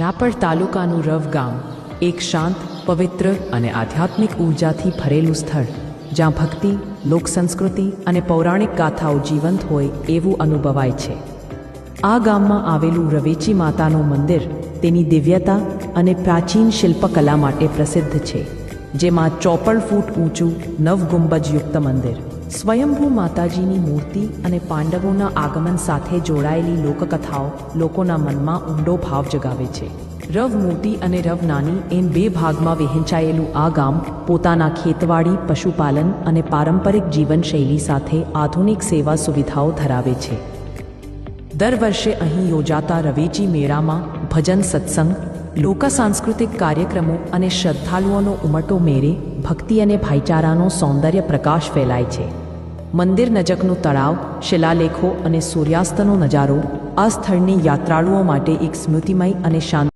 રાપર તાલુકાનું રવ ગામ એક શાંત, પવિત્ર અને આધ્યાત્મિક ઉર્જાથી ભરેલું સ્થળ, જ્યાં ભક્તિ, લોક સંસ્કૃતિ અને પૌરાણિક ગાથાઓ જીવંત હોય એવું અનુભવાય છે. આ ગામમાં આવેલું રવેચી માતાનું મંદિર તેની દિવ્યતા અને પ્રાચીન શિલ્પકલા માટે પ્રસિદ્ધ છે, જેમાં ચોપન ફૂટ ઊંચું નવ ગુંબજયુક્ત મંદિર. સ્વયંભૂ માતાજીની મૂર્તિ અને પાંડવોના આગમન સાથે જોડાયેલી લોકકથાઓ લોકોના મનમાં ઊંડો ભાવ જગાવે છે. રવ મોટી અને રવ નાની એમ બે ભાગમાં વહેંચાયેલું આ ગામ પોતાના ખેતવાડી, પશુપાલન અને પારંપરિક જીવનશૈલી સાથે આધુનિક સેવા સુવિધાઓ ધરાવે છે. દર વર્ષે અહીં યોજાતા રવેચી મેળામાં ભજન સત્સંગ લોક સાંસ્કૃતિક કાર્યક્રમો અને શ્રદ્ધાળુઓનો ઉમટો મેરે ભક્તિ અને ભાઈચારાનો સૌંદર્ય પ્રકાશ ફેલાય છે. મંદિર નજકનું તળાવ, શિલાલેખો અને સૂર્યાસ્તનો નજારો આ સ્થળની યાત્રાળુઓ માટે એક સ્મૃતિમય અને શાંત